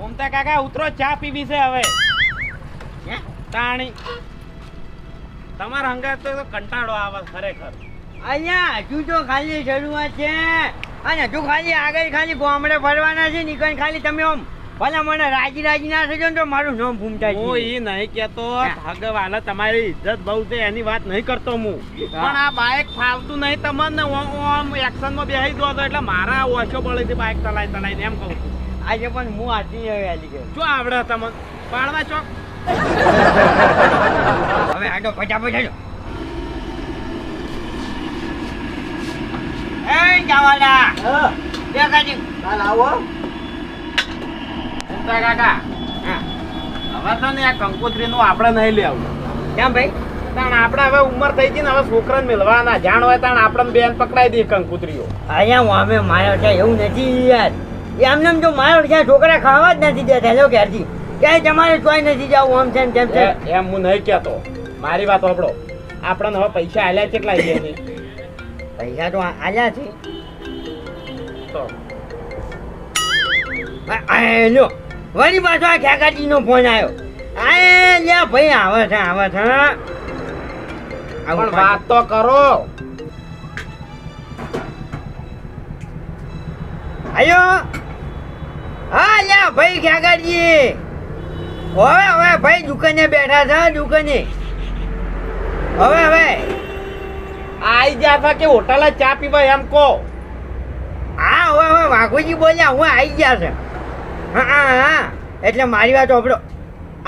મમતા કાકા, ઉતરો, ચા પીવી છે હવે. તાણી. તમારા હંગાત તો કંટાળો આવે ખરેખર. અહીંયા હજુ તો ખાલી શરૂઆત છે. અને હજુ ખાલી આગળ ખાલી ગામડે ફરવાના છે નીકળ ખાલી તમે આમ ભલા મને રાજી રાજી ના થજો ને તો મારું નામ ભૂમતા હું એ નહીં કેતો હા. ભગવાન તમારી ઇજ્જત બહુ છે એની વાત નહીં કરતો હું. પણ આ બાઇક ફાવતું નહીં તમને ઓમ ઓમ એક્શનમાં બેસી દો તો એટલે મારા ઓછો બળે છે બાઇક ચલાઈ ચલાઈને એમ કહું છું. આજે પણ હું આથી આવી ગયો. શું આવડે તમને? પાડવા ચોક હવે આડો ફટાફટ હેડો. એ જવાલા બે કાજી કાલ આવો. કાકા. હા. હવે તો ને આ કંકોત્રી નું આપણે નહીં લેવું કેમ ભાઈ? તાણ આપણે હવે ઉંમર થઈ ગઈ ને હવે છોકરાને મિલવાના. જાણ હોય તાણ આપણને બેન પકડાઈ દઈએ કંકુતરીઓ. અહીંયા હું અમે માયો છે એવું નથી યાર. એમને એમ જો મારો છે છોકરા ખાવા જ નથી દેતા હેલો ઘેરથી. ક્યાંય તમારે ચોઈ નથી જવું આમ છે તેમ છે. એમ હું નહીં કહેતો. મારી વાત સાંભળો. આપણને હવે પૈસા આલ્યા કેટલા છે પૈસા તો આલ્યા છે. તો. લ્યો. વળી પાછો આ ખેકાટીનો ફોન આવ્યો. આય લ્યા ભાઈ આવે છે આવે છે પણ વાત તો કરો. આયો. હા લ્યા ભાઈ ખેકાટી હવે હવે ભાઈ દુકાને બેઠા છે દુકાને. હવે હવે. આઈ ગયા હતા કે હોટલે ચા પીવા એમ કહો. હા હવે હવે વાઘુજી બોલ્યા હું આવી ગયા છે. હા હા એટલે મારી વાત સાંભળો.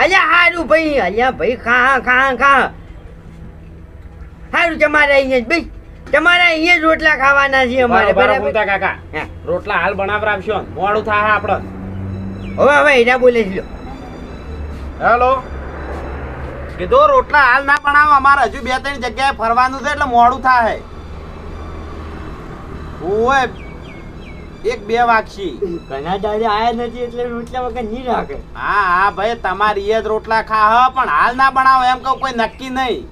અલ્યા હારું ભાઈ અલ્યા ભાઈ ખા ખા ખા હારું તમારે અહીંયા ભાઈ. તમારે અહીંયા રોટલા ખાવાના છે અમારે બરાબર? કાકા. રોટલા હાલ બનાવરાવશો. ને, મોડું થાય આપણે. હવે હવે એના બોલે છે. હેલો. કીધો રોટલા હાલ ના બનાવો અમારે હજુ બે ત્રણ જગ્યાએ ફરવાનું છે એટલે મોડું થાય. ઓય એક બે વાગશી. ઘણા દાડે આયા નથી એટલે રોટલા વગર નહીં રાખે. હા હા ભાઈ તમારી એ જ રોટલા ખા પણ હાલ ના બનાવો એમ કહું કોઈ નક્કી નહીં.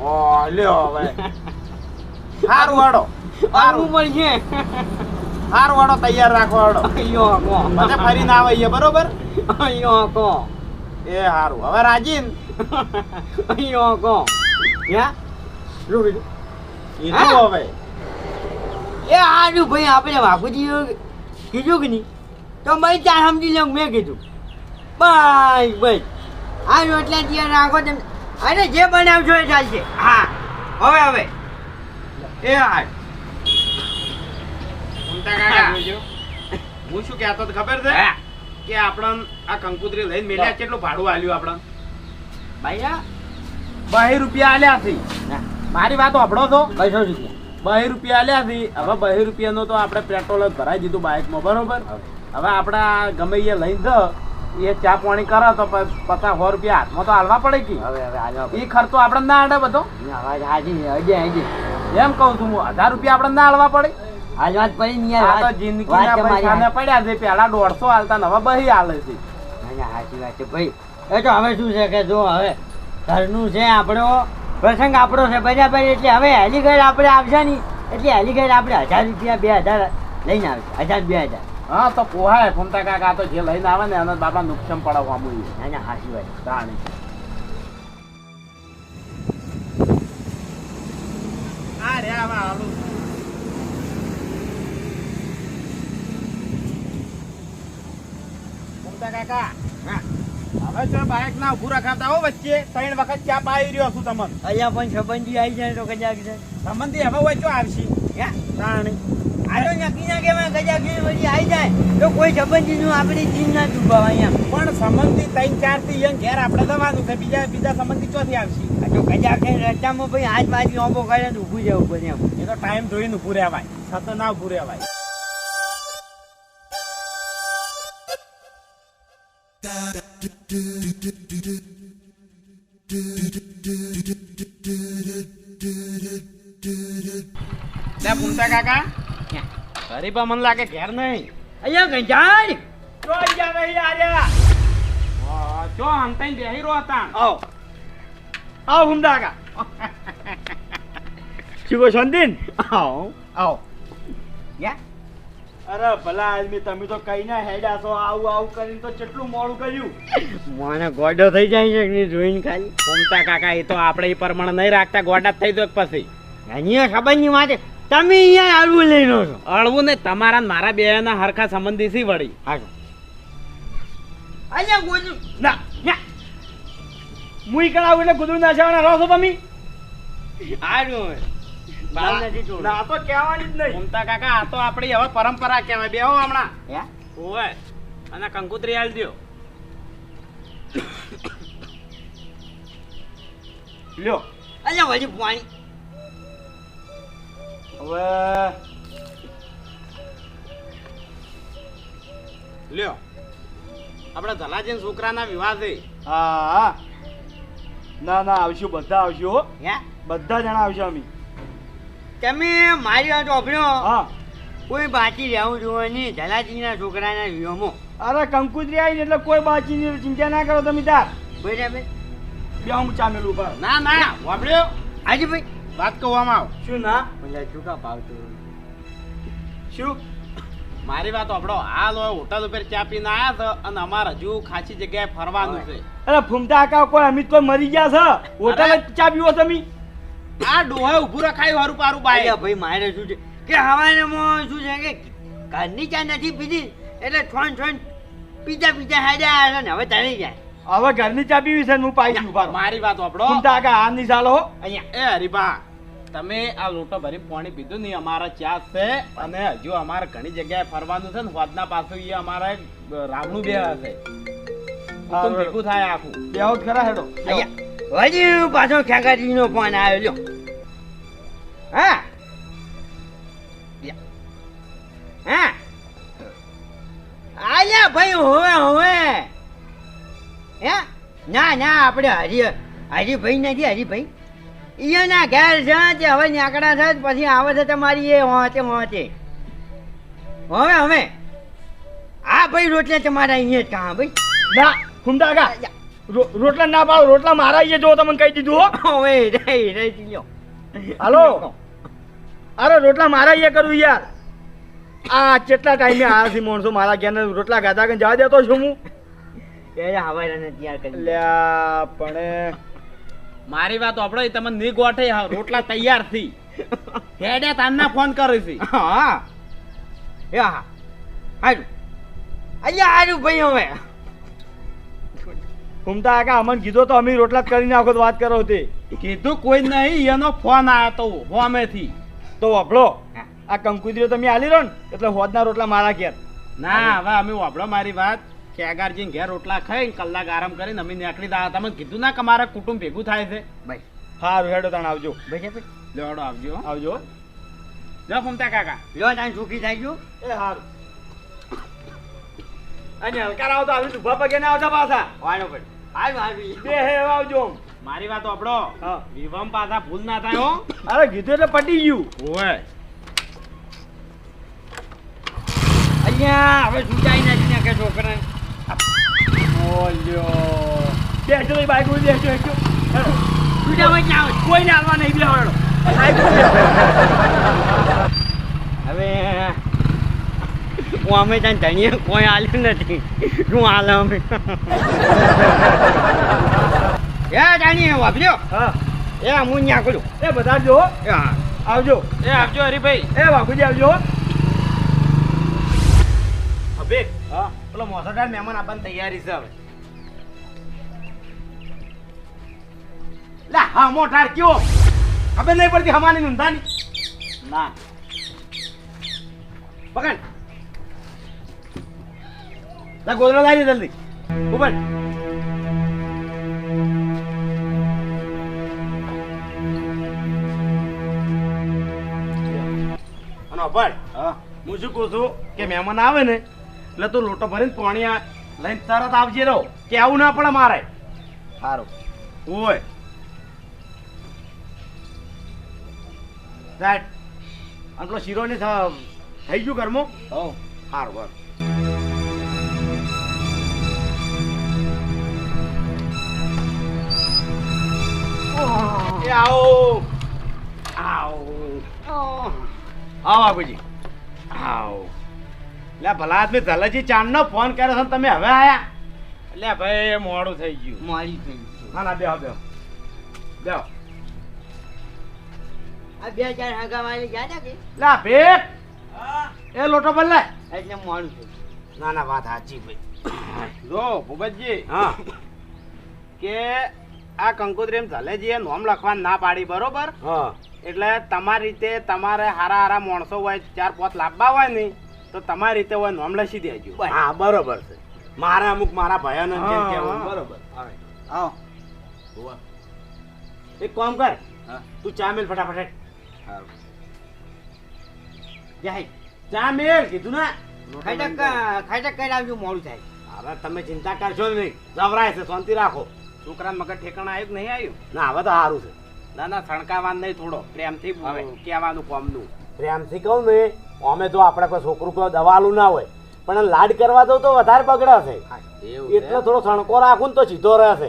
ઓ લ્યો હવે. સારું વાળો સારું પણ છે સારું વાળો તૈયાર રાખો વાળો યો કો મને ફરીને આવે બરોબર? યો કો એ સારું હવે રાજીન? યો કો ક્યાં? રૂડી એ તો હવે. એ આનું ભાઈ આપણે બાપુજી કીધું કે નહીં? તો ભાઈ ત્યાં સમજી લઉં મેં કીધું. બસ ભાઈ આ રોટલા ત્યાં રાખો તમે અરે જે બનાવજો એ ચાલશે હા. હવે હવે. એ હા હું શું કહેતો તો ખબર છે? કે આપણને આ કંકુતરી લઈને મેલ્યા કેટલું ભાડું આલ્યું આપણને ભાઈ બે રૂપિયા આલ્યા છે. મારી વાત સાંભળો તો બસો રૂપિયા. બહી રૂપિયા આલ્યા હતી હવે બહી રૂપિયાનો તો આપણે પેટ્રોલ જ ભરાઈ દીધું બાઇકમાં બરોબર? હવે આપણે ગમે એ લઈને જ એ ચા પાણી કરો તો પચાસ સો રૂપિયા હાથમાં તો હાલવા પડે કે? હવે હવે એ ખર્ચો આપણે ના આડે બધો? એમ કહું છું હું હજાર રૂપિયા આપણે ના હાલવા પડે? હાલવા વાત પડી નહીં આ તો જિંદગીના પૈસાને પડ્યા છે પેલા દોઢસો હાલતા નવા હવે બહી હાલે છે. સાચી વાત છે ભાઈ. એ તો હવે શું છે કે જો હવે ઘરનું છે આપણો પ્રસંગ આપણો છે બરાબર એટલે હવે હેલીગઢ આપણે આવશે નહીં. એટલે હેલીગઢ આપણે હજાર રૂપિયા બે હજાર લઈને આવશે. હજાર બે હજાર. હા તો પોહાય ફૂમતા કાકા તો જે લઈને આવે ને એનો બાપા નુકસાન પડાવવા મળ્યું ના ના સાચી વાત. છે. આ રે આવા આલુ ફમતા કાકા હા. હવે જો બાઇક ના ઉભું રખાતા હો વચ્ચે ત્રણ વખત ચા પાઈ રહ્યો છું તમને. અહીંયા પણ સંબંધી આવી જાય તો કદાચ છે. સંબંધી હવે વચ્ચે આવશી. હે? તાણી આ તો નક્કી ના કહેવાય કદાચ એ આવી જાય. તો કોઈ સંબંધીનું આપણી ચીન ના ડૂબાવા અહીંયા. પણ સંબંધી ત્રણ ચારથી યંગ ઘેર આપણે જવાનું છે બીજા બીજા સંબંધી ચોથી આવશી? જો તો કદાચ એ રસ્તામાં ભાઈ હાથ બાજુ ઓબો કરે તો ઊભું જવું પડે એમ. એ તો ટાઈમ જોઈને ઉભું રહેવાય. સતત ના ઉભું રહેવાય. લે પૂમતા કાકા? ગરીબા મન લાગે ઘેર નહીં. અહીંયા કઈ જાય? ચો આયા નહીં આર્યા. ચો હંતાઈ બેહી રહો હતા આવો. આવો હુમદા શું કહો શાંતિ ને? આવો. આવો. યા અરે ભલા આદમી તમે તો કઈ ના હેડા છો. આવું આવું કરીને તો કેટલું મોડું કર્યું? મને ગોડો થઈ જાય છે જોઈને ખાલી? કોમતા કાકા એ તો આપણે એ પ્રમાણે નહીં રાખતા ગોડા થઈ દો પછી. અહીંયા ખબર નહીં માટે તમે અહીંયા અળવું લઈ લો છો. અળવું ને તમારા ને મારા બે ના હરખા સંબંધી સી વળી. હા અહીંયા ગોજુ. ના ના મુઈ કળાવું એટલે ગુદુ ના જવાના રહો છો તમે? હારું બાલ નથી છોડવું. ના તો કહેવાની જ નહીં. ઘૂમતા કાકા આ તો આપણી હવે પરંપરા કહેવાય. બેહો હમણાં. હે? અને કંકુત્રી આલ દ્યો. લ્યો. અહીંયા વળી પાણી હવે. લ્યો. આપણે ધલાજીન છોકરાના વિવાહ છે. હા હા. ના ના આવશું બધા આવશું હો? બધા જણા આવશું અમે. તમે મારી વાત ઓભળ્યો હા. કોઈ બાકી રહેવું નહીં. જલાજીના છોકરાના વિયોમો અરે કંકુતરી આવી એટલે કોઈ બાચીની ચિંતા ના કરો તમે તાર. બરાબર. બે હું ચામેલું ઉપર ના ના વાપર્યો. હાજી ભાઈ વાત કહેવામાં આવ. શું ના? મને શું કા ભાવતો શું? મારી વાત આપણો હાલ હોય હોટલ ઉપર ચા પીને આયા છે અને અમારે હજુ ખાસી જગ્યાએ ફરવાનું છે. અરે ફૂમતા આકા કોઈ અમિત કોઈ મરી ગયા છે. હોટલ ચા પીવો તમે? આ ડોહા ઉભું રખાયું હારું પારું બાય. ભાઈ મારે શું છે? કે હવાનામાં શું છે કે ઘરની ચા નથી પીધી? એટલે છોન છોન પીતા પીતા હાજા આવ્યા ને હવે ચાલી જાય. હવે ઘરની ચા પીવી છે ને હું પાઈ છું ઊભા. મારી વાત આપણો ફૂમતા આકા હાથની ચાલો અહીંયા એ હરિભા તમે આ લોટો ભરી પાણી પીધું નહીં અમારા ચા છે અને હજુ અમારે ઘણી જગ્યાએ ફરવાનું છે ને હોદના પાછું એ અમારે રાવણું બે હશે. ભેગું થાય આખું. બે ખરા હેડો. અહીંયા હજી પાછો ખેગાજીનો ફોન આવ્યો લ્યો. હા? હા? ભાઈ હોવે હોવે. હે? ના ના આપણે હરી હરીભાઈ નથી હરીભાઈ. અહીંયાના ઘેર છે તે હવે નાકડા છે પછી આવે છે તમારી એ હોતે હોતે હવે હવે. આ ભાઈ રોટલે તમારા અહીંયા જ કાં ભાઈ? ના રો- રોટલા ના પાડો રોટલા મારા અહીંયા જો તમને કહી દીધું હો. હવે રે રે લ્યો હાલો. અરે રોટલા મારા અહીંયા કરું યાર. આ કેટલા ટાઈમે આયા છે માણસો? મારા ઘેર રોટલા ગાધા કે જવા દેતો છું હું. એ હવારાને તૈયાર કરી લ્યા પણ મારી વાત આપણે તમને ની ગોઠે હા, રોટલા તૈયારથી. હેડે તાનના ફોન કરી છે. હા. એ હા. હારું. અહીંયા હારું ભાઈ હવે. ઘૂમતા કાકા અમને કીધો તો અમે રોટલા જ કરી નાખો તો વાત કરો તે. કીધું કોઈ નહીં એનો ફોન આવ્યો તો હોમેથી તો વપડો હા. આ કંકુદરીઓ તમે આલી રહો ને એટલે હોદના રોટલા મારા ઘેર. ના હવે અમે વાપરો મારી વાત. ખેગારજી ઘેર રોટલા ખાઈ કલાક આરામ કરીને અમે નીકળી દા તમે કીધું ના કે મારા કુટુંબ ભેગું થાય છે? ભાઈ. સારું હેડો તાણ આવજો. બરાબર લેવડો આવજો. આવજો. લો ફૂમતા કાકા. લો તાણ સુખી થઈ ગયું. એ સારું અને હલકાર આવતો તો આવી ઊભા પગે ના આવતા પાછા. વાણો ભાઈ. હારું હારું બે હે આવજો. મારી વાત આપણો વિવમ પાછા ભૂલ ના થાય હો. અરે કીધું એટલે પટી ગયું. ઓય અહીંયા હવે સુટાઈ નથી ને કે છોકરાને. ઓલ્યો. બેસજો તો બાઈક ઉપર બેસજો બેસજો હેડો. ભાઈ ના આવે. કોઈને આવવા નહીં બિલાવાડો હવે હું અમે ત્યાં ધણીએ કોઈ હાલ્યું નથી. શું હાલ અમે? એ જાણીએ વાપર્યો હા. એ હું ત્યાં કરું. એ બધા જો આવજો. એ આવજો હરીભાઈ. એ બાપુજી આવજો. હવે હા. પેલો મોસરદાર મહેમાન આપવાની તૈયારી છે હવે. લા હા મોટાર કયો? ખબર નહીં પડતી હમાની નંધાની. ના. પકડ. લા ગોદડો લાવી દે જલ્દી. ઉપર હું. શું કહું છું કે મહેમાન આવે ને એટલે તું લોટો ભરીને પાણી લઈને તરત આવજે રહો કે આવું ના પડે મારે. સારું ઓય. રાઈટ. આટલો શીરો ને થઈ ગયું ઘરમાં? હો સારું બસ. આવો. આવો. આવો. બાપુજી. આવો. લે ભલા આદમી ધલજી ચાંદનો ફોન કર્યો છે તમે હવે આયા? એટલે ભાઈ એ મોડું થઈ ગયું. મારી થઈ ગયું. ના ના બેહો બેહો. બેહો. આ બે ચાર હાગા વાળી ગયા કે? લે ભેટ. એ લોટો બદલ એટલે મોડું થયું ના ના વાત સાચી ભાઈ. જો ભૂપતજી. હા. કે આ કંકોત્રી એમ ધલેજીએ નોમ લખવાનું ના પાડી બરોબર હા એટલે તમારી રીતે તમારે હારા હારા માણસો હોય ચાર પાંચ લાભવા હોય ને તો તમારી રીતે હોય નોમ લખી દેજો હા બરોબર છે મારા અમુક મારા ભયાનક છે હા, કહેવું બરોબર આવો એક કામ કર હા. તું ચા મેલ ફટાફટ જાય ચા મેલ કીધું ને ખાઈ ખટક કરી આવજો મોડું થાય હવે તમે ચિંતા કરશો નહીં જવરાય છે શાંતિ રાખો છોકરાને મગર ઠેકાણા આવ્યું નહીં આવ્યું ના હવે તો સારું છે. ના ના સણકાવાનું નહીં થોડો. પ્રેમથી હવે. કહેવાનું કોમનું. પ્રેમથી કહું ને અમે જો આપણે કોઈ છોકરું કોઈ દવાલું ના હોય પણ લાડ કરવા દો તો વધારે બગડે છે. એટલે થોડો સણકો રાખું ને તો સીધો રહેશે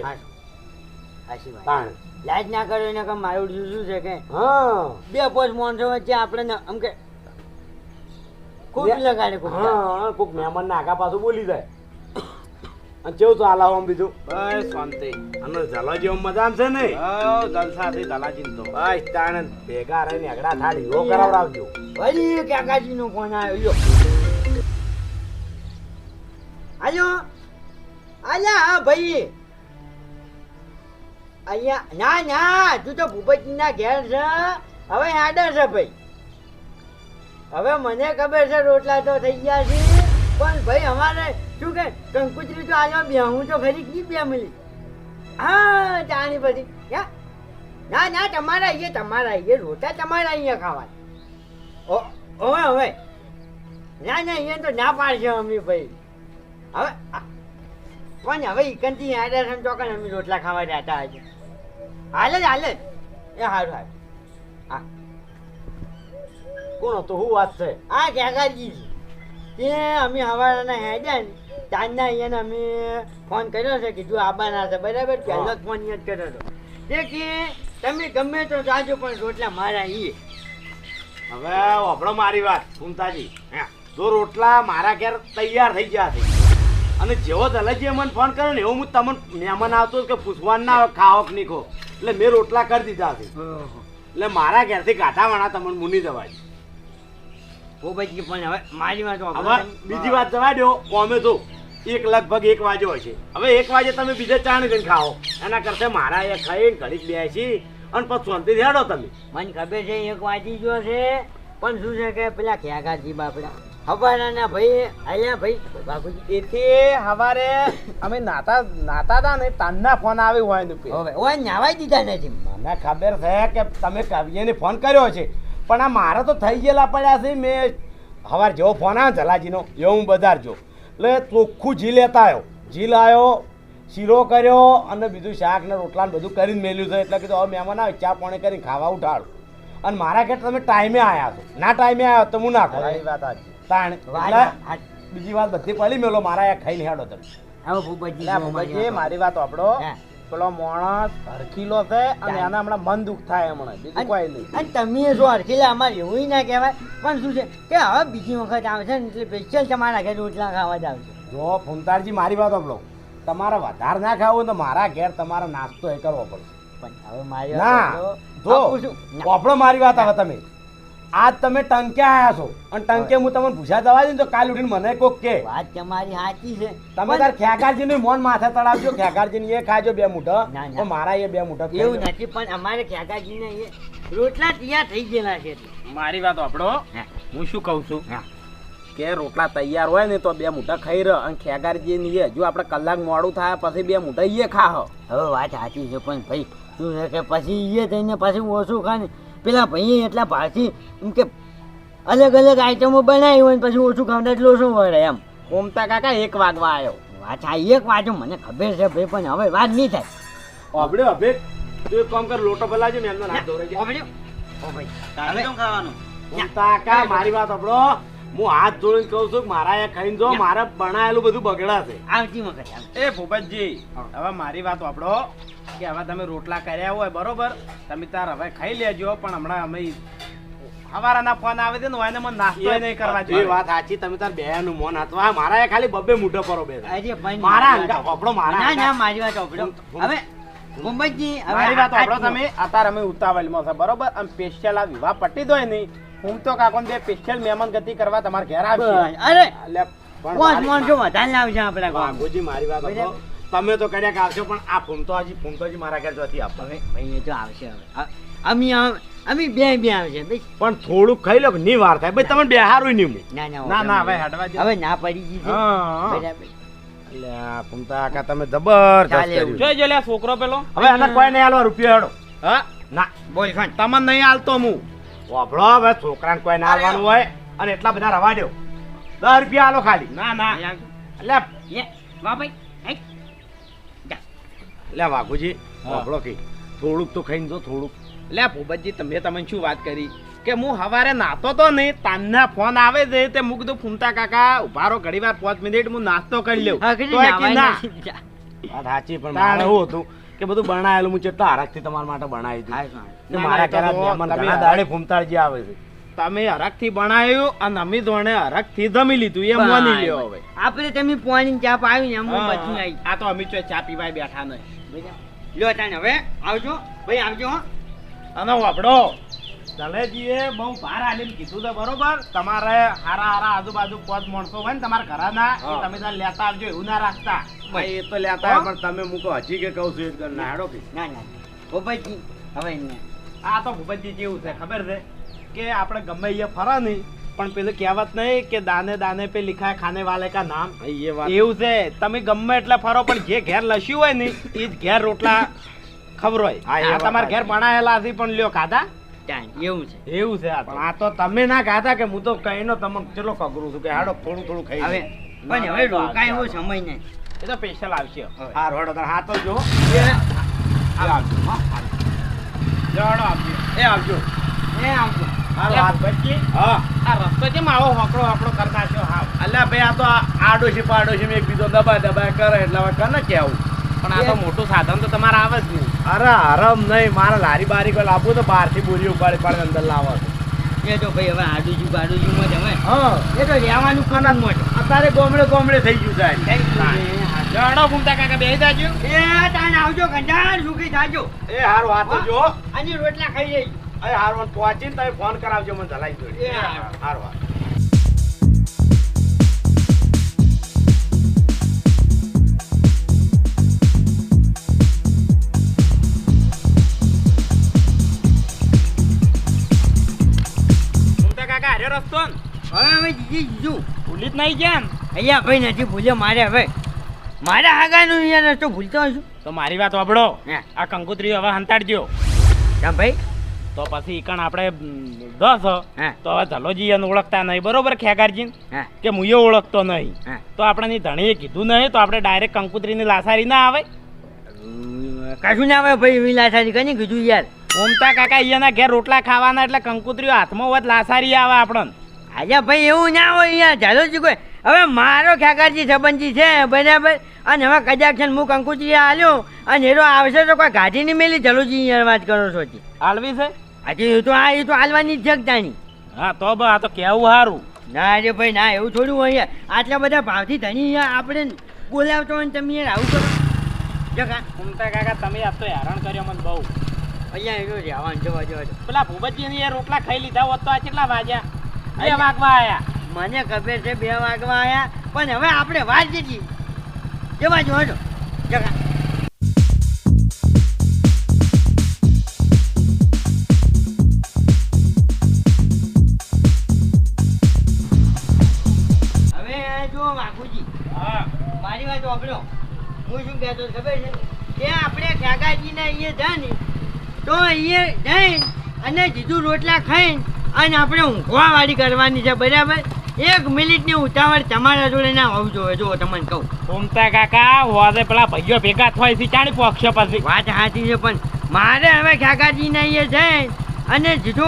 લાજ ના કરો એને કામ મારું શું છે કે. હા. બે પોચ માણસો વચ્ચે આપણે ને આમ કે ખૂબ લગાડે ખૂબ. હા કોક મહેમાન ના આગા પાછું બોલી જાય. અને કેવું ચાલે આમ બીજું? બસ શાંતિ. અને જલાજી જેવું મજા છે ને? જલસા થી જલાજી તો. બસ તાણે ભેગા રહીને અગડા થાળી હીરો કરાવડાવજો. વળી કાકાજી નો ફોન આવ્યો આયો આલ્યા હા ભાઈ અહીંયા ના ના તું તો ભૂપતજી ના ઘેર છે. હવે આડર છે ભાઈ. હવે મને ખબર છે રોટલા તો થઈ ગયા છે. પણ ભાઈ અમારે શું કે? કંકુચરી તો આલ્યો બે હું તો ખરી કી બે મળી? હા જાણી પછી ના ના તમારા અહીંયા તમારા અહીંયા રોટા તમારા અહીંયા ખાવા. હવે હવે ના ના અહીંયા તો ના પાડશે અમી ભાઈ. હવે પણ હવે ઈકનથી આડા છે ચોકન અમે રોટલા ખાવા જતા આજે હાલે જ હાલે જ. એ હારું હાલ હા. કોણ તો શું વાત છે. આ કાકાજી તે અમે હવાના હેડ્યા ને તાંજના અહીંયા અમે ફોન કર્યો છે કીધું આવવાના છે બરાબર? પહેલો જ ફોન યાદ કર્યો હતો તે કે તમે ગમે તો જાજો પણ રોટલા મારા ઈ. હવે આપણો મારી વાત કુંતાજી તો રોટલા મારા ઘેર તૈયાર થઈ ગયા છે. અને જેવો દલાજીએ મને ફોન કર્યો ને એવું હું તમને મહેમાન આવતો કે પૂછવાનું ના ખાવક નહીં ખો એટલે મેં રોટલા કરી દીધા છે. એટલે મારા ઘેરથી ગાંઠા વાળા તમને મુની જવાય ઓ ભાઈ પણ હવે મારી વાત હવે બીજી વાત જવા દો કોમે તો. એક લગભગ એક વાગ્યો હશે. હવે એક વાગે તમે બીજે ચાણ કરીને ખાઓ. એના કરતા મારા એ ખાઈને ઘડીક બેસી અને પછી શાંતિ હેડો તમે. મને ખબર છે એક વાંચી ગયો છે. પણ શું છે કે પેલા ખ્યાગાજી બાપડા. હવાના ભાઈ અહીંયા ભાઈ બાપુજી. એથી હવારે અમે નાતા નાતા હતા ને તાનના ફોન આવ્યો હોય ને હવે હોય નાવાઈ દીધા નથી. મને ખબર છે કે તમે કવિયને ફોન કર્યો છે. પણ આ મારા તો થઈ ગયેલા પડ્યા છે મેં હવાર જેવો ફોન આવે જલાજીનો એવો હું બજાર જો એટલે ચોખ્ખું જી લેતા આવ્યો જી લાવ્યો શીરો કર્યો અને બીજું શાક ને રોટલા ને બધું કરીને મેલ્યું છે. એટલે કીધું હવે મહેમાન આવે ચા પાણી કરીને ખાવા ઉઠાડું. અને મારા ઘેર તમે ટાઈમે આવ્યા છો. ના ટાઈમે આવ્યો તો હું ના સાચી. તાણ. બીજી વાત બધી પડી મેલો મારા ખાઈને હેડો તમે. મારી વાત. આપણો. પેલો માણસ હરખીલો છે અને એને હમણાં મન દુઃખ થાય હમણાં બીજું કોઈ નહીં. અને તમે શું હરખીલા અમારે એવું ના કહેવાય. પણ શું છે કે હવે બીજી વખત આવશે ને એટલે સ્પેશિયલ તમારા ઘરે રોટલા ખાવા જ આવશે. જો ફૂમતારજી મારી વાત સાંભળો. તમારે વધારે ના ખાવું તો મારા ઘેર તમારો નાસ્તો એ કરવો પડશે. પણ હવે મારી ના જો આપું છું. ના. વાપરો મારી વાત આવે તમે. આજ તમે ટંકે આયા છો. અને ટંકે હું. તમને પૂછ્યા દવા દઉં તો કાલ ઉઠીને મને કોક કે. વાત તમારી સાચી છે. તમે તાર ખેગારજી નું મોન માથે તળાવજો ખેગારજી એ ખાજો બે મુઠા. ના, ના. મારા એ બે મુઠા એવું નથી પણ અમારે કાકાજીને એ રોટલા તૈયાર થઈ ગયેલા છે. મારી વાત આપડો હું. શું કહું છું? કે રોટલા તૈયાર હોય ને તો બે મુઠા ખાઈ રહ અને ખેગારજી ની હજુ આપણે કલાક મોડું થાય પછી બે મુઠા એ ખા હ હવે વાત સાચી છે પણ ભાઈ શું છે કે પછી એ થઈને પછી ઓછું ખાને? પેલા ભાઈએ એટલા ભારથી એમ કે અલગ અલગ આઈટમો બનાવી હોય ને પછી ઓછું ખાવતા એટલું ઓછું વળે એમ. કોમતા કાકા એક વાગવા આવ્યો વાત આ એક વાંચો મને ખબર છે ભાઈ પણ હવે વાત નહીં થાય. આપણે હવે તું એક કામ કર લોટો ભલાજો ને એમનો હાથ ધોરાઈ જાય ઓ ભાઈ તારે કેમ ખાવાનું? કાકા મારી વાત સાંભળો. હું હાથ જોડીને કહું છું મારા એ ખાઈને જો મારે બનાવેલું બધું બગડાશે આવતી વખત. એ ભૂપતજી હવે મારી વાત આપણો કે હવે તમે રોટલા કર્યા હોય બરોબર? તમે તાર હવે ખાઈ લેજો પણ હમણાં અમે હવારાના ફોન આવે છે ને એને મને નાસ્તો નહીં કરવા જોઈએ વાત સાચી તમે તાર બેનું મોન હાથવા મારા ખાલી બબ્બે મૂઠો પરો બે અરે ભાઈ મારા હોપડો મારા ના ના મારી વાત આપડો હવે મુંબઈજી મારી વાત આપડો તમે. અત્યારે અમે ઉતાવળમાં છે બરોબર? આમ સ્પેશિયલ આ વિવાહ પટી દોય નહીં હું તો કાકો બે સ્પેશિયલ મહેમાન ગતિ કરવા તમારા ઘેર આવશે. અરે પણ મારી- માણસો વધારે આપણા ગામમાં. મારી વાત. તમે તો કર્યા કે આવશો પણ આ ફોન તો હજી ફોન તો હજી મારા ઘેર નથી આપતો હવે ભાઈ એ તો આવશે હવે. અમી અમે બે બે આવશે ભાઈ. પણ થોડુંક ખાઈ લો ની વાર થાય? ભાઈ તમે બે હારું નહીં ના ના ના ના હવે હટવા દો. હવે ના પડી ગઈ છે. બરાબર. એટલે આ ફૂમતા તમે જબરજસ્ત કર્યું. જોઈ જો લે છોકરો પેલો. હવે આને કોઈ નહીં આલવા રૂપિયો હેડો. હા? ના. બોલ ખાન તમને નહીં આલતો હું. વાપરો હવે છોકરાને કોઈ ના આલવાનું હોય અને એટલા બધા રવા દો દસ રૂપિયા આલો ખાલી. ના ના. એટલે વાહ ભાઈ. એટલે વાઘુજી હા. કે થોડુંક તો ખાઈને જો થોડુંક. લે ભૂપતજી તમે તમને શું વાત કરી? કે હું હવારે નાતો તો નહીં તાનના ફોન આવે છે તે મુક કીધું ફૂમતા કાકા ઉભારો ઘડી વાર પાંચ મિનિટ હું નાસ્તો કરી લઉં. તો કે ના. વાત સાચી પણ મારે એવું હતું? કે બધું બનાવેલું હું ચેટલા હરખથી તમારા માટે બનાવી દીધું. કે મારા તો ઘરે મહેમાન ઘણા દાડે ફૂમતાળજી આવે છે. તમે હરખથી બનાવ્યું અને અમે હરકથી જમી લીધું એ માની લ્યો હવે. આપણે તમે પોણી ચા પાવી ને હું હા, આવી આ તો અમે ચો ચા પીવાય બેઠા નહીં. લ્યો તાને હવે આવજો. ભાઈ આવજો અને વાપડો દલેજીએ બહુ ભાર આલીને કીધું તો બરોબર? તમારે હારા હારા આજુબાજુ પાંચ માણસો હોય ને તમારા ઘરના એ તમે તાર લેતા આવજો એવું ના રાખતા. ભાઈ એ તો લેતા આવે પણ તમે મૂકો હજી કે કહું છું એકદમ ના હેડો કે. ના ના ભૂપતજી હવે આ તો ભૂપતજી કેવું છે ખબર છે? કે આપણે ગમે એ ફરા નહીં. પણ પેલું કહેવત નહીં કે દાને દાને પે લિખા ખાને વાલે કા નામ. એ વાત. એવું છે. તમે ગમે એટલે ફરો પણ જે ઘેર લસ્યું હોય ને એ જ ઘેર રોટલા ખબરોય હા, આ તમારા ઘેર. બનાયેલા છે પણ લ્યો ખાધા? એવું છે. એવું છે આ તો. તો તમે ના ખાધા કે હું તો કહીનો તમને ચેટલો કગરું છું કે હાડો થોડું થોડું ખાઈ હવે. પણ હવે રોકાય એવો સમય નહીં. એ તો સ્પેશિયલ આવશે. હા હળો તાર હાથ જ જો. આ આવજો. હો. આપજો એ આવજો. એ આવજો. ભટકી હા. આ રસ્તો કેમ આવો હોકડો હોકડો કરતા છો હાવ અલ્યા ભાઈ આ તો આડોશી પાડોશી એક બીજો દબાય દબાય કરે એટલે હવે કને કેવું પણ આ તો મોટું સાધન તો તમારે આવે જ નહીં. અરે હરમ નહીં મારે લારી બારી કોઈ લાવવું તો બહારથી બોરી ઉપાડી પાડીને અંદર લાવો. એ તો ભાઈ હવે આડુજી બાડુજી માં તમે હા. એ તો રહેવાનું કનક મોટ અત્યારે ગોમડે ગોમડે થઈ ગયું સાહેબ. જવાડો ઘૂમતા કાકા બેસી જાજો. એ તાન આવજો ગંજાણ સુખી થાજો. એ હારું હાથ જો. અને રોટલા ખાઈ જઈ અરે હારું પહોંચીને તમે ફોન કરાવજો મને ધલાઈ જોડે એ હારું. હારું. હારું ઘૂમતા કાકા હારે રસ્તો? હવે હવે જીજી જીજું. ભૂલી જ નહીં ગયા અહીંયા ભાઈ નથી ભૂલ્યો મારે હવે. મારા હાગાનું અહીંયા રસ્તો ભૂલતો હશું? તો મારી વાત વાપડો હે. આ કંકુત્રી હવે હંતાડજો. કેમ ભાઈ તો પછી કણ આપણે દસ. તો હવે ધલોજી એને ઓળખતા નહીં. બરોબર ખેગારજી કે હું એ ઓળખતો નહીં. તો આપણે ધણીએ કીધું નહીં તો આપણે ડાયરેક્ટ કંકુતરીની લાસારી ના આવે? કશું ના આવે ભાઈ લાસારી કઈ કીધું યાર. ઓમતા કાકા અહીંયાના ઘેર રોટલા ખાવાના એટલે કંકુત્રીઓ હાથમાં હોત લાસારી આવે આપણને. આજે ભાઈ એવું ના હોય યાર. ચાલો જી કોઈ હવે મારો ખેકારજી સંબંધી છે બરાબર? અને હવે કદાચ હું કંકુત્રી હાલ્યો અને એરો આવશે તો કોઈ ઘાટી નહીં મેલી ચલોજી યાર વાત કરો છો હાલવી છે? આજે એ તો આ એ તો હાલવાની જ જગતા હા તો બા આ તો કેવું સારું ના અરે ભાઈ ના એવું થોડું હોય. આટલા બધા ભાવથી ધણી આપણે બોલાવતો હોય ને તમે યાર આવું કરો. જગા. કુમતા કાકા તમે આ તો હેરાન કર્યો મને બહુ. અહીંયા એનો રહેવાનું જવા જવા જવા. પેલા ભૂપતજી એ રોટલા ખાઈ લીધા હોત તો આ કેટલા વાગ્યા? બે વાગવા આયા. મને ખબર છે બે વાગવા આયા પણ હવે આપણે વાત જેટલી. જવા જો હટો જગા. મારી હું શું કહેતો ખબર છે? કે આપણે કાકાજીને અહીંયા જા ને તો અહીંયા જઈ અને જીધું રોટલા ખાઈને અને આપણે ઊંઘવા વાળી કરવાની છે બરાબર? એક મિનિટની ઉતાવળ તમારા જોડે ના હોવું જોઈએ. જો તમને કહું. ઓમતા કાકા હોદે પેલા ભાઈઓ ભેગા થાય છે ચાણી પક્ષ પછી. વાત સાચી છે પણ મારે હવે કાકાજીને અહીંયા જઈ અને જીજુ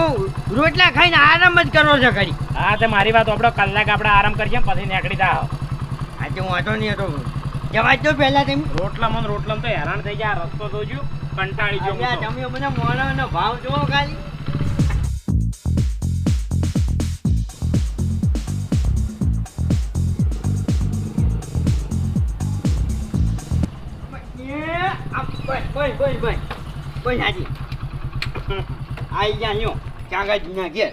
રોટલા ખાઈને આરામ જ કરવો છે ખરી હા તે મારી વાત આપણો કલાક આપણે આરામ કરીએ પછી નીકળી જાઓ. આજે હું વાંધો નહીં હતો. જવાય દો પહેલા તેમ. રોટલા મન રોટલા તો હેરાન થઈ ગયા રસ્તો તો જોજો કંટાળી જો તમે બધા મોણાનો ભાવ જોવો ખાલી. ભાઈ ભાઈ ભાઈ ભાઈ હાજી. આઈ ગયા ન્યો ચાગાજીના ઘેર.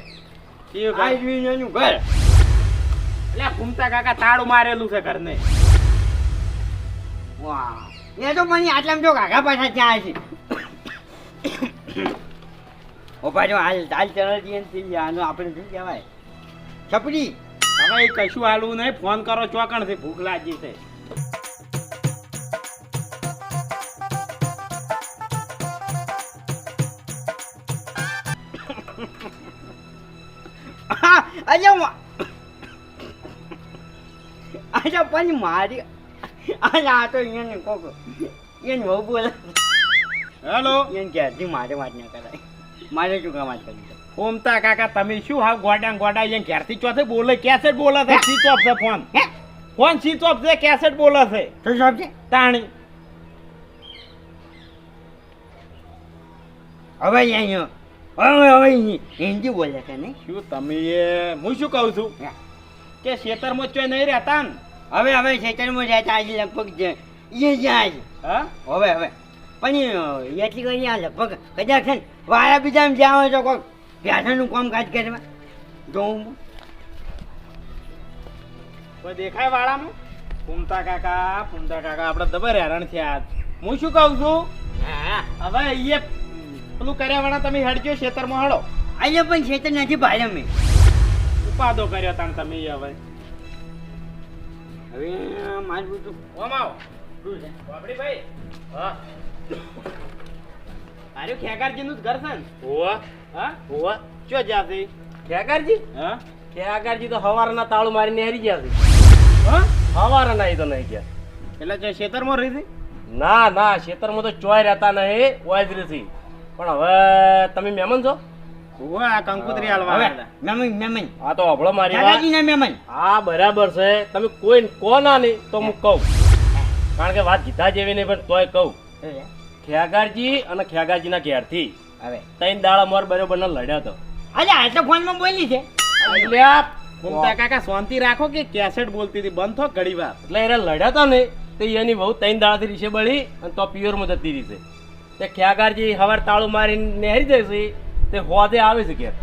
આઈ ગયું ઘર. એટલે ઘૂમતા કાકા તાળું મારેલું છે ઘર ઘરને. વાહ. એ તો મને આટલામાં જો કાકા પાછા ત્યાં છે. ઓ પાછો હાલ હાલ એમ થઈ આનું આપણે શું કહેવાય? છપડી હવે એ કશું નહીં. ફોન કરો ચોકણથી ભૂખ લાગી છે. અરે અરે પણ મારી આ તો એને કોક એને બહુ બોલે. હેલો. એને મારે વાત ના કરાય. મારે શું કામ વાત કરી છે? કાકા તમે શું હાવ ગોડા ગોડા અહીંયા ઘેરથી ચોથે બોલે? કેસેટ બોલે છે? સ્વિચ ઓફ છે ફોન? ફોન સ્વિચ ઓફ છે? કેસેટ બોલે છે? સ્વિચ ઓફ છે? તાણી. હવે અહીંયા હવે હવે હિન્દી બોલે છે ને? શું તમે હું શું કહું છું? હે. કે ખેતરમાં ચોય નહીં રહેતા ને? હવે હવે ખેતરમાં જાય આજે લગભગ જે એ જાય હા? હવે હવે. પણ એટલી કરી આ લગભગ કદાચ છે ને બીજા જ્યાં હોય તો કોઈ ભેંસાનું કામકાજ કરવા જોઉં કોઈ દેખાય વાળામાં? પૂમતા કાકા પૂમતા કાકા આપણે દબર હેરાન થયા હું શું કહું છું? હવે એ પેલું કર્યા વાળા તમે હડજો ખેતરમાં હળો. અહીંયા પણ ખેતર નથી ભાઈ અમે. ઉપાદો કર્યો તાણ તમે હવે. હવે મારું બધું ઓમ આવો. શું છે? બાપડી ભાઈ હા. અરે ખેગારજીનું જ ઘર છે ને? હોવા. હા? હોવા. ચો જાતી ખેગારજી? હા? ખેગારજી તો હવારના તાળું મારીને હરી ગયા છે. હા? હવારના એ તો નહીં ગયા. એટલે જો ખેતરમાં રહી હતી ના ના ખેતરમાં તો ચોય રહેતા નહીં ઓયજરી પણ હવે તમે મહેમાન છો? આ કંકુતરી હાલવા હવે હતા. મહેમાન મહેમાન તો હભળો મારી વાત. દાદાજીના મહેમાન હા બરાબર છે. તમે કોઈ કો ના નહીં તો હું કહું. કારણ કે વાત કીધા જેવી નહીં પણ તોય કહું. ખ્યાગારજી અને ખ્યાગારજીના ઘેરથી હવે. ત્રણ દાડા મોર બરોબર લડ્યો તો અરે આ તો ફોનમાં બોલી છે. આ કાકા શાંતિ રાખો કે કેસેટ બોલતી હતી બંધ થો ઘડી વાર. એટલે એને લડ્યા તો ને તો એની બહુ ત્રણ દાડાથી રીશે બળી અને તો પિયરમાં જતી રીશે તે ખ્યાગારજી હવાર તાળું મારીને નેહરી જશે તે હોદે આવે છે ઘેર.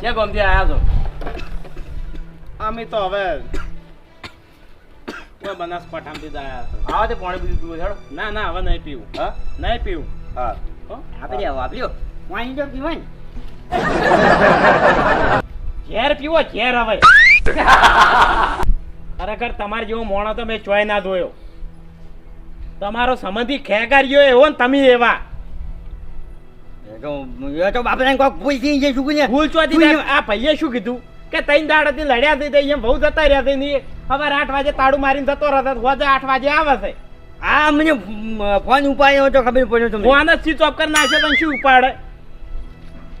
ક્યાં ગમતી આયા છો? અમે તો હવે કોઈ બનાસકાંઠામાંથી આયા છો. આવા તે પાણી બધું પીવું હેડો. ના ના હવે નહીં પીવું. હા? નહીં પીવું. હા. હો? આપણે વાપર્યો પાણી તો પીવાય ઝેર પીવો ઝેર હવે ખરેખર તમારે જેવો મોણો તો મેં ચોય ના ધોયો. તમારો સંબંધી ખેગાર્યો એવો ને તમે એવા. તો એ તો બાપરાને કોક ભૂલ થઈ જાય શું બોલે. ભૂલ ચોથી આ ભાઈએ શું કીધું? કે ત્રણ દાડાથી લડ્યા તો અહીંયા બહુ જતા રહ્યા છે નહીં હવે આઠ વાગે તાળું મારીને જતો રહેતો હોજે આઠ વાગે આવે છે. આ મને ફોન ઉપાડ્યો તો ખબર પડ્યો તમને. ફોન જ સ્વિચ ઓફ કરી નાખ્યો તો શું ઉપાડે?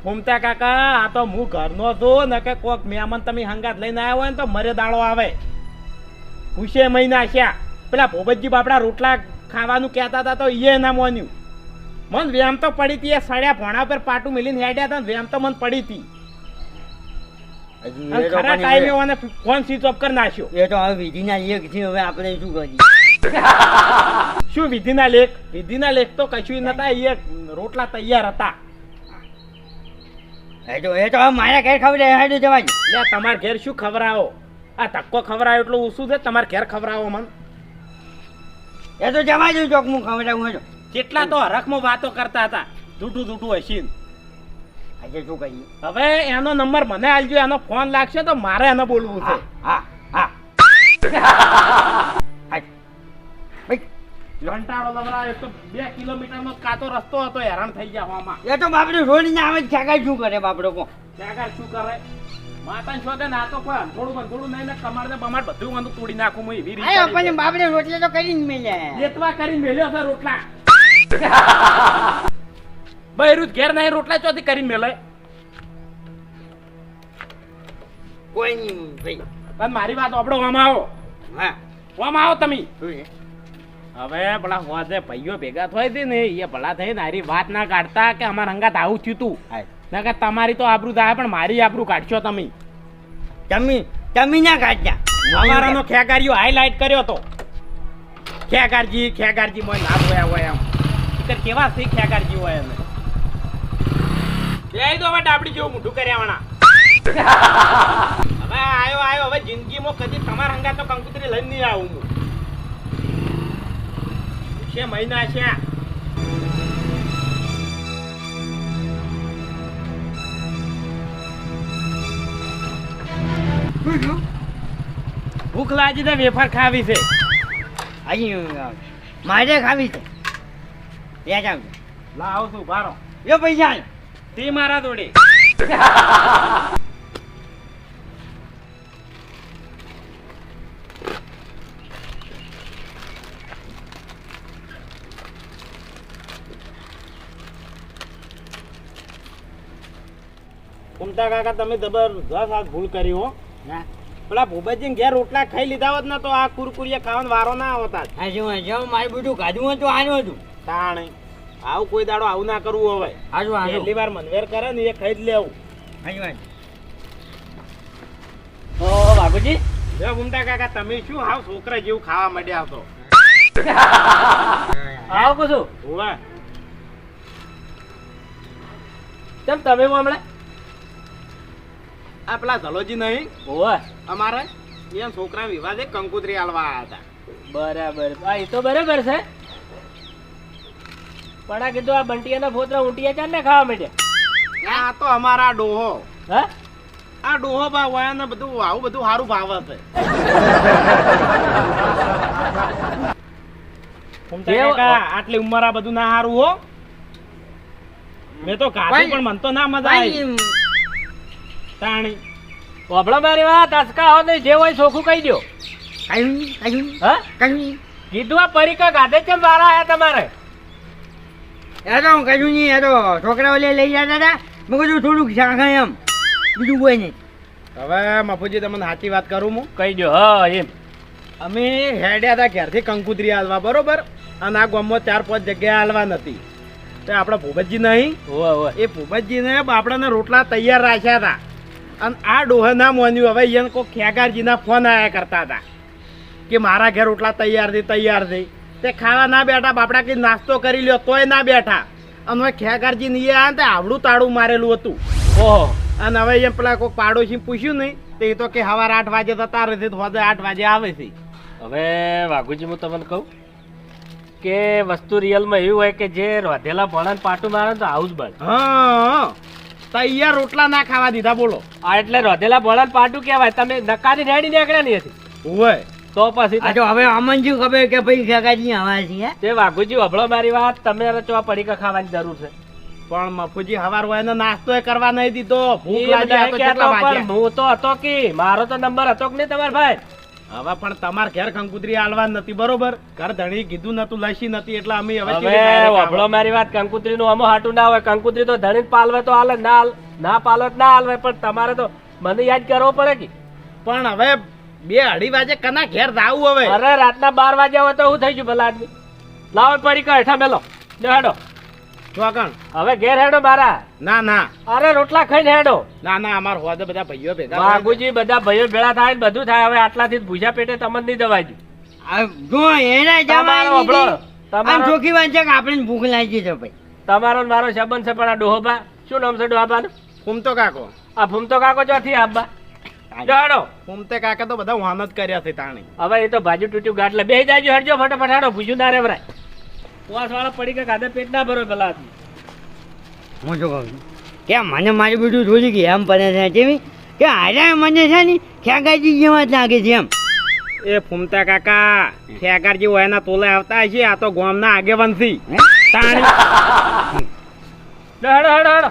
ફૂમતા કાકા આ તો હું ઘરનો છું ને કે કોક મહેમાન તમે હંગાત લઈને આવ્યો હોય ને તો મરે દાડો આવે. ખુશે મહિના આશ્યા પેલા ભોબતજી બાપડા રોટલા ખાવાનું કહેતા હતા તો એ ના મોન્યું. મન વેમ તો પડી હતી એ સળ્યા ભોણા પર પાટું મિલીને હેડ્યા હતા વેમ તો મન પડી હતી. ખરા ટાઈમ મને ફોન સ્વિચ ઓફ કરી નાખ્યો. એ તો હવે વિધિના એક છે હવે આપણે શું કરીએ? શું વિધિના લેખ? વિધિના લેખ તો કશું નતા એ રોટલા તૈયાર હતા. એ તો એ તો હવે મારા ઘેર ખબર હેડું જવા દે. લે તમારા ઘેર શું ખવરાવો આ ધક્કો ખવરાયો એટલું ઓછું છે તમારા ઘેર ખવરાવો મન. એ તો જવા દઉં ચોક હું ખવડાવું હેડો. કેટલા તો હરખમાં વાતો કરતા હતા. જૂઠું જૂઠું હસીન. આજે શું કહીએ? હવે એનો નંબર મને આલજો એનો ફોન લાગશે તો મારે એને બોલવું છે. હા હા ઘંટાળો લવરાયો એક તો બે કિલોમીટરનો કાતો રસ્તો હતો હેરાન થઈ ગયા એ તો બાપડે રોડીને આવે છે કાકા શું કરે બાપડો કો ત્યાં શું કરે? માતાને શોધે ને તો કોઈ અંધોડું બંધોડું નહીં ને કમાડ ને બમાડ બધું મને તોડી નાખું હું એવી રીતે બાપડે રોટલે તો કરીને લેતવા કરીને મેલ્યો છે રોટલા. બૈરું ઘેર નહીં રોટલા ચોથી કરીને મેલે. કોઈ નહીં ભાઈ. પણ મારી વાત આપડો આમાં આવો. હા. આવો તમે. હવે પેલા હોજે ભાઈઓ ભેગા થઈ હતી ને એ ભલા થઈ ને હારી વાત ના કાઢતા કે અમારા હંગાત આવું થયું તું. ના કે તમારી તો આબરૂ થાય પણ મારી આબરૂ કાઢશો તમે. તમે તમે ના કાઢ્યા અમારાનો ખેગારીઓ હાઈલાઇટ કર્યો તો. ખેગારજી ખેગારજી મોય ના હોય એમ. તો કેવા સી કરજી હોય અમે બે તો હવે ડાબડી જેવું મોઢું કર્યા વાળા હવે આયો આયો, હવે જિંદગીમાં કદી તમારા હંગા તો કંકુતરી લઈને નહીં આવું હું. છે મહિના છું. ભૂખ લાગી તો વેફર ખાવી છે. અહીં મારે ખાવી છે. ત્યાં જાવ લાવ છું ભારો. એ પૈસા. તે મારા જોડે. કુમતા કાકા તમે જબરદસ્ત આ ભૂલ કરી હો. પેલા ભૂપતજી ઘેર રોટલા ખાઈ લીધા હોત ને તો આ કુરકુરિયા ખાવાનો વારો ના આવતા. હજુ હજુ મારે બધું ખાધું હતું આનું હતું. તાણે. આવું કોઈ દાડો આવું ના કરવું હવે આજો આજો પહેલી વાર મનવેર કરે ને એ ખાઈ જ લેવું. આજુ આજુ ઓ બાબુજી? જો ઘૂમતા કાકા તમે શું હાવ છોકરા જેવું ખાવા માંડ્યા છો આવો કુછું હોવે. તેમ તમે હમણાં? આ પેલા ધલોજી નહીં. ઓવે અમારે એ છોકરા વિવાદે કંકુતરી આલવા આવ્યા હતા. બરાબર. હા એ તો બરાબર છે. પણ આ કીધું આ બંટિયાના ફોતરા ઊંટિયા ચાલ ને ખાવા માંડ્યા? આ તો અમારા ડોહો. હા? આ ડોહો ભાવ વાયા બધું આવું બધું સારું ભાવ છે. આટલી ઉંમર આ બધું ના સારું હો. મેં તો કાઢું પણ મને તો ના મજા આવી. તાણી. ઓભળો મારી વાત અસકા હો નહીં જે હોય ચોખ્ખું કહી દો કહ્યું કહ્યું હા? કહ્યું કીધું આ પરીકા ગાધે કેમ વારા આયા તમારે? એ તો હું કશું નહીં એ તો છોકરાઓ લે લઈ જતા હતા. મેં કીધું થોડુંક શાખા એમ બીજું કોઈ નહીં. હવે મફુજી તમને સાચી વાત કરું હું? કહી દો હા એમ. અમે હેડ્યા હતા ઘેરથી કંકુતરી હાલવા બરોબર? અને આ ગામમાં ચાર પાંચ જગ્યાએ હાલવા નથી. તો આપણા ભૂપતજી નહીં? એ ભૂપતજીને બાપડાના રોટલા તૈયાર રાખ્યા હતા. અને આ ડોહે ના માન્યું હવે એને કોઈ ખેગારજીના ફોન આયા કરતા હતા. કે મારા ઘેર રોટલા તૈયાર થઈ તૈયાર છે. તે ખાવા ના બેઠા બાપડા કે નાસ્તો કરી લ્યો તોય ના બેઠા. અને હવે ખેગારજી ને એ આ તે આવડું તાળું મારેલું હતું. ઓહો. અને હવે એમ પેલા કોઈ પાડોશી પૂછ્યું નહીં તે તો કે સવારે આઠ વાગે જતા રહે છે હોદે આઠ વાગે આવે છે. હવે વાઘુજી હું તમને કહું કે વસ્તુ રિયલમાં એવું હોય કે જે રોધેલા ભણાને પાટું મારે તો આવું જ બને હા તૈયાર રોટલા ના ખાવા દીધા બોલો. આ એટલે રોધેલા ભણાને પાટું કહેવાય. તમે નકારી રેડી નીકળ્યા નહીં હતી હોય તો પછી આ તો હવે અમનજી ખબર કે ભાઈ કાકાજી આવા છે તે વાઘુજી હભળો મારી વાત. તમે ચો પડીકા ખાવાની જરૂર છે. પણ મફુજી હવાર હોય ને નાસ્તો કરવા નહીં દીધો. ભૂખ લાગી તો કેટલા પણ હું તો હતો કે મારો તો નંબર હતો કે નહીં તમાર ભાઈ? હવે પણ તમાર ઘેર કંકુતરી આલવા નથી બરોબર? ઘર ધણી કીધું નતું લસી નથી એટલે અમે હવે આવો. મારી વાત કંકુત્રી નું અમો હાટું ના હોય કંકુત્રી તો ધણી પાલવે તો હાલે ના ના પાલવે ના હાલવે પણ તમારે તો મને યાદ કરવો પડે કે? પણ હવે બે અઢી વાગે કના ઘેર જાવું હવે. અરે રાતના બાર વાગ્યા હોય તો શું થઈ ગયું ભલા આદમી. લાવો પડીકા હેઠા મેલો. હેડો. ચોકણ. હવે ઘેર હેડો મારા. ના ના. અરે રોટલા ખાઈને હેડો. ના ના અમાર હોદે બધા ભાઈઓ ભેગા થાય. બધા ભાઈઓ ભેળા થાય ને બધું થાય. હવે આટલાથી ભૂજા પેટે તમને નહીં દવાઈ આ જો એના તમારો જમાઈ તમારો છે કે આપણે ભૂખ લાગી છે ભાઈ. તમારો મારો સંબંધ છે પણ આ ડોહોબા શું નામ છે ડોહાબાનું ફૂમતો કાકો. આ ફૂમતો કાકો ચોથી આબા. હેડો ઉમતે કાકા તો બધા વાન જ કર્યા છે તાણી. હવે એ તો ભાજુ તૂટ્યું ગાટલે. બે જાજો હરજો ફટાફટ હાડો ભૂજ્યું ના રે ભરાય ઉપવાસ વાળા પડી કે ખાધે પેટ ના ભરો પેલા હું શું કહું છું? કે મને મારી બીજું જોઈ કે એમ પડે છે કેવી કે આજે મને છે ને ખેગાજી જેવા જ લાગે છે એમ. એ ફૂમતા કાકા ખેગારજી હોય એના તોલે આવતા છે આ તો ગામના આગેવાનથી. હે? તાણી. હડો હેડો હેડો.